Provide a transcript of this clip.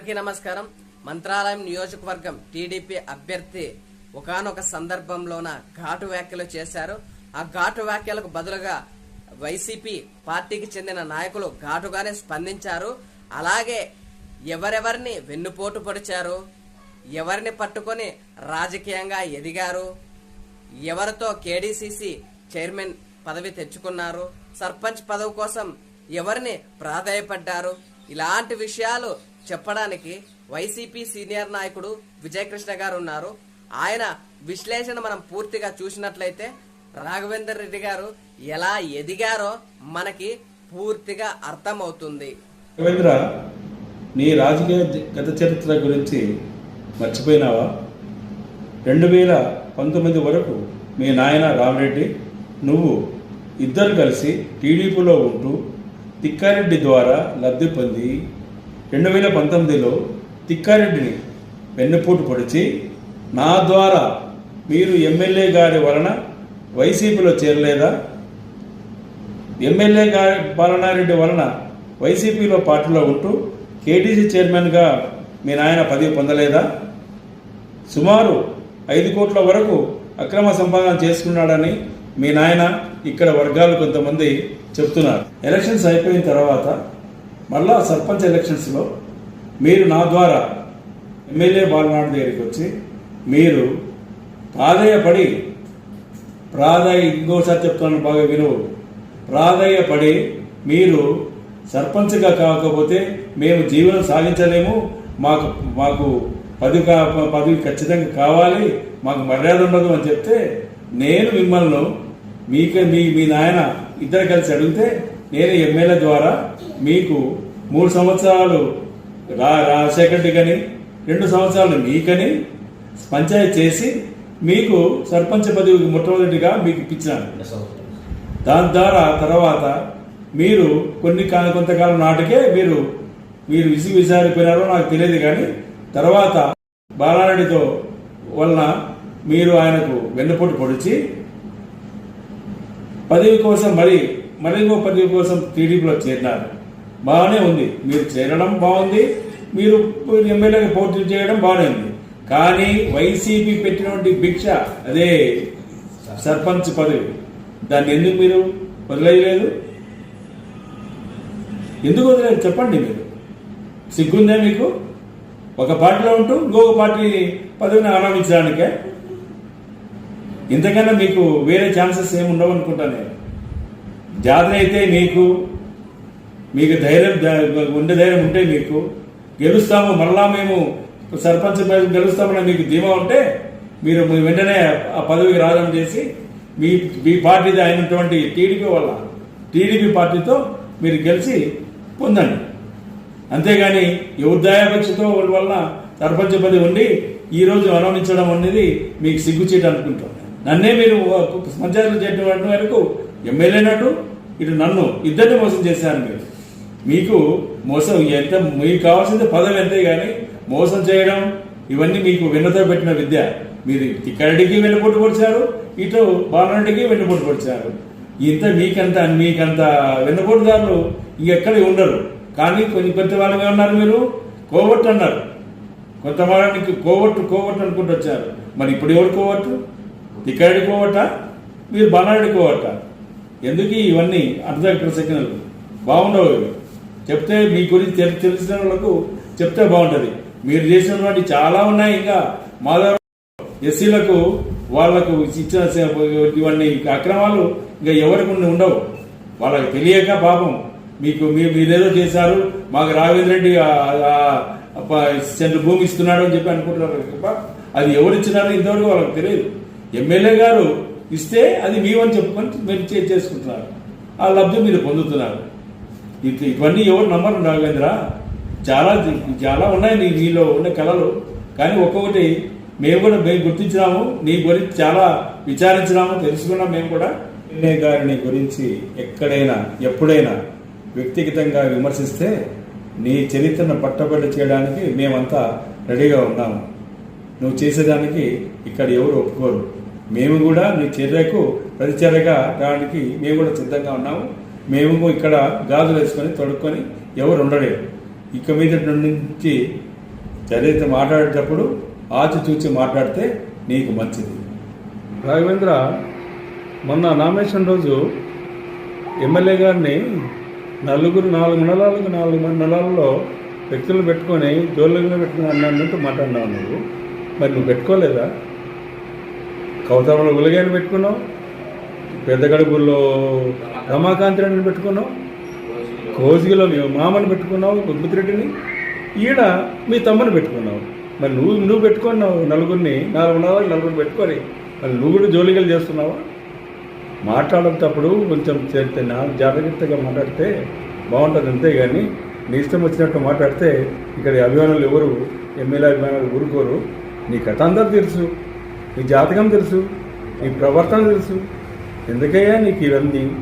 అందరికీ నమస్కారం. మంత్రాలయం నియోజకవర్గం టీడీపీ అభ్యర్థి ఒకానొక సందర్భంలోన ఘాటు వ్యాఖ్యలు చేశారు. ఆ ఘాటు వ్యాఖ్యలకు బదులుగా వైసీపీ పార్టీకి చెందిన నాయకులు ఘాటుగానే స్పందించారు. అలాగే ఎవరెవరిని వెన్నుపోటు పొడిచారు? ఎవరిని పట్టుకొని రాజకీయంగా ఎదిగారు? ఎవరితో కేడీసీసీ చైర్మన్ పదవి తెచ్చుకున్నారు? సర్పంచ్ పదవి కోసం ఎవరిని ప్రాధాయపడ్డారు? ఇలాంటి విషయాలు చెప్పడానికి వైసీపీ సీనియర్ నాయకుడు విజయకృష్ణ గారు ఉన్నారు. ఆయన విశ్లేషణ మనం పూర్తిగా చూసినట్లయితే రాఘవేందర్ రెడ్డి గారు ఎలా ఎదిగారో మనకి పూర్తిగా అర్థమవుతుంది. రవీంద్ర నీ రాజకీయ గత చరిత్ర గురించి మర్చిపోయినావా? రెండు వేల పంతొమ్మిది వరకు మీ నాయన రామరెడ్డి నువ్వు ఇద్దరు కలిసి టీడీపీలో ఉంటూ తిక్కారెడ్డి ద్వారా లబ్ధి పొంది రెండు వేల పంతొమ్మిదిలో తిక్కారెడ్డిని వెన్నుపోటు పొడిచి నా ద్వారా మీరు ఎమ్మెల్యే గారి వలన వైసీపీలో చేరలేదా? ఎమ్మెల్యే గారి బాలనారెడ్డి వలన వైసీపీలో పార్టీలో ఉంటూ కేటీసీ చైర్మన్గా మీ నాయన పదవి పొందలేదా? సుమారు ఐదు కోట్ల వరకు అక్రమ సంపాదన చేసుకున్నాడని మీ నాయన ఇక్కడ వర్గాలు కొంతమంది చెప్తున్నారు. ఎలక్షన్స్ అయిపోయిన తర్వాత మళ్ళా సర్పంచ్ ఎలక్షన్స్లో మీరు నా ద్వారా ఎమ్మెల్యే బాలనాడు దగ్గరికి వచ్చి మీరు ప్రాధేయపడి ప్రాధాయ ఇంకోసారి చెప్తున్నాను బాగా విను. ప్రాధాయపడి మీరు సర్పంచ్గా కాకపోతే మేము జీవనం సాగించలేము. మాకు మాకు పదవి కా- పదవి ఖచ్చితంగా కావాలి. మాకు మర్యాద ఉండదు అని చెప్తే నేను మిమ్మల్ని మీకే మీ మీ నాయన ఇద్దరు కలిసి అడిగితే నేను ఎమ్మెల్యే ద్వారా మీకు మూడు సంవత్సరాలు రా రాజశేఖర్ కానీ రెండు సంవత్సరాలు మీకని పంచాయతీ చేసి మీకు సర్పంచ్ పదవి మొట్టమొదటిగా మీకు ఇప్పించినాను. దాని ద్వారా తర్వాత మీరు కొన్ని కొంతకాలం నాటికే మీరు మీరు విసిగి విసారిపోయినారో నాకు తెలియదు కానీ తర్వాత బాలారెడ్డితో వలన మీరు ఆయనకు వెన్నుపోటు పొడిచి పదవి కోసం మరి మరి ఇంకో పదవి కోసం టీడీపీలో చేరినారు? బాగానే ఉంది. మీరు చేరడం బాగుంది. మీరు ఎమ్మెల్యేగా పోటీ చేయడం బాగానే ఉంది. కానీ వైసీపీ పెట్టినటువంటి భిక్ష అదే సర్పంచ్ పదవి. దాన్ని ఎందుకు మీరు వదిలేయలేదు? ఎందుకు వదిలేదు చెప్పండి మీరు. సిగ్గుందే మీకు? ఒక పార్టీలో ఉంటూ ఇంకొక పార్టీ పదవిని ఆరంభించడానికే ఇంతకన్నా మీకు వేరే ఛాన్సెస్ ఏమి ఉండవు అనుకుంటాను నేను. జాతర అయితే మీకు మీకు ధైర్యం ఉండే ధైర్యం ఉంటే మీకు. గెలుస్తాము మళ్ళా మేము సర్పంచ్ గెలుస్తామని మీకు ధీమా ఉంటే మీరు వెంటనే ఆ పదవికి రాజీనామా చేసి మీ మీ పార్టీ అయినటువంటి టీడీపీ వల్ల టీడీపీ పార్టీతో మీరు గెలిచి పొందండి. అంతేగాని ఎవరి వల్ల సర్పంచ్ పదవి ఉండి ఈ రోజు అనుమతించడం అనేది మీకు సిగ్గుచేట అనుకుంటాం నన్నే మీరు పంచాయతీలు చేయడం వరకు ఎమ్మెల్యేనట్టు ఇటు నన్ను ఇద్దరిని మోసం చేశారు మీరు. మీకు మోసం ఎంత మీకు కావాల్సింది పదవి ఎంతే కానీ మోసం చేయడం ఇవన్నీ మీకు వెన్నతో పెట్టిన విద్య. మీరు తిక్కడికి వెన్నుపోటు పొడిచారు ఇటు బాలరెడ్డికి వెన్నుపోటు పొడిచారు. ఇంత మీకంత మీకంత వెన్నుపోటుదారులు ఇంకెక్కడ ఉండరు. కానీ కొన్ని పెద్ద వాళ్ళమే ఉన్నారు మీరు కోవట్టు అన్నారు. కొంతమందికి కోవట్టు కోవట్టు అనుకుంటూ వచ్చారు. మరి ఇప్పుడు ఎవరు కోవట్టు ఇక్కడి కోవట్ట మీరు బాలరెడ్డి కోవట్ట ఎందుకు ఇవన్నీ అర్ధ సెకండ్లు బాగుండవు ఇవి. చెప్తే మీ గురించి తెలి- తెలిసిన వాళ్ళకు చెప్తే బాగుంటుంది. మీరు చేసినటువంటి చాలా ఉన్నాయి ఇంకా. మాధవ ఎస్సీలకు వాళ్ళకు ఇచ్చిన ఇవన్నీ అక్రమాలు ఇంకా ఎవరికి ఉండవు. వాళ్ళకి తెలియక పాపం. మీకు మీరు మీరేదో చేశారు మాకు రాఘవేంద్ర రెడ్డి ఆ- సెంటు భూమి ఇస్తున్నాడు అని చెప్పి అనుకుంటున్నారు తప్ప అది ఎవరు ఇచ్చినారో ఇంతవరకు వాళ్ళకి తెలియదు. ఎమ్మెల్యే గారు ఇస్తే అది మీవని చెప్పుకొని మీరు చేసుకుంటున్నారు. ఆ లబ్ధి మీరు పొందుతున్నారు. ఇది ఇవన్నీ ఎవరు నమ్మరు రాఘవేంద్ర చాలా చాలా ఉన్నాయి నీ నీలో ఉన్న కళలు. కానీ ఒక్కొక్కటి మేము కూడా మేము గుర్తించినాము నీ గురించి చాలా విచారించినాము తెలుసుకున్నాం మేము కూడా. ఎమ్మెల్యే గారిని గురించి ఎక్కడైనా ఎప్పుడైనా వ్యక్తిగతంగా విమర్శిస్తే నీ చరిత్రను పట్టబడి చేయడానికి మేమంతా రెడీగా ఉన్నాము. నువ్వు చేసేదానికి ఇక్కడ ఎవరు ఒప్పుకోరు. మేము కూడా నీ చర్యకు ప్రతిచర్యగా రావడానికి మేము కూడా సిద్ధంగా ఉన్నాము. మేము ఇక్కడ గాజులు వేసుకొని తొడుక్కొని ఎవరు ఉండలేరు. ఇక మీద నుంచి చదివితే మాట్లాడేటప్పుడు ఆచితూచి మాట్లాడితే నీకు మంచిది. రాఘవేంద్ర మొన్న నామినేషన్ రోజు ఎమ్మెల్యే గారిని నలుగురు నాలుగు నెలలకు నాలుగు నెలల్లో వ్యక్తులు పెట్టుకొని జోళ్ళలో పెట్టుకుని అన్నట్టు మాట్లాడినావు నువ్వు. మరి నువ్వు పెట్టుకోలేదా? కౌతరంలో ఉలగాని పెట్టుకున్నావు? పెద్దగడుగుల్లో రమాకాంత్ రెడ్డిని పెట్టుకున్నావు? కోసిగిలో మామని పెట్టుకున్నావు గుబ్బితిరెడ్డిని ఈడ మీ తమ్మని పెట్టుకున్నావు. మరి నువ్వు నువ్వు పెట్టుకున్నావు నలుగురిని నాలుగు మండలాలకు నలుగురు పెట్టుకొని మరి నువ్వు కూడా జోలికలు చేస్తున్నావా? మాట్లాడేటప్పుడు కొంచెం చేస్తే నా జాగ్రత్తగా మాట్లాడితే బాగుంటుంది అంతేగాని నీ ఇష్టం వచ్చినట్టు మాట్లాడితే ఇక్కడ అభిమానులు ఎవరు ఎమ్మెల్యే అభిమానులు ఊరుకోరు. నీ కథ అందరూ తెలుసు. నీ జాతకం తెలుసు నీ ప్రవర్తన తెలుసు. ఎందుకయ్యా నీకు ఇవన్నీ?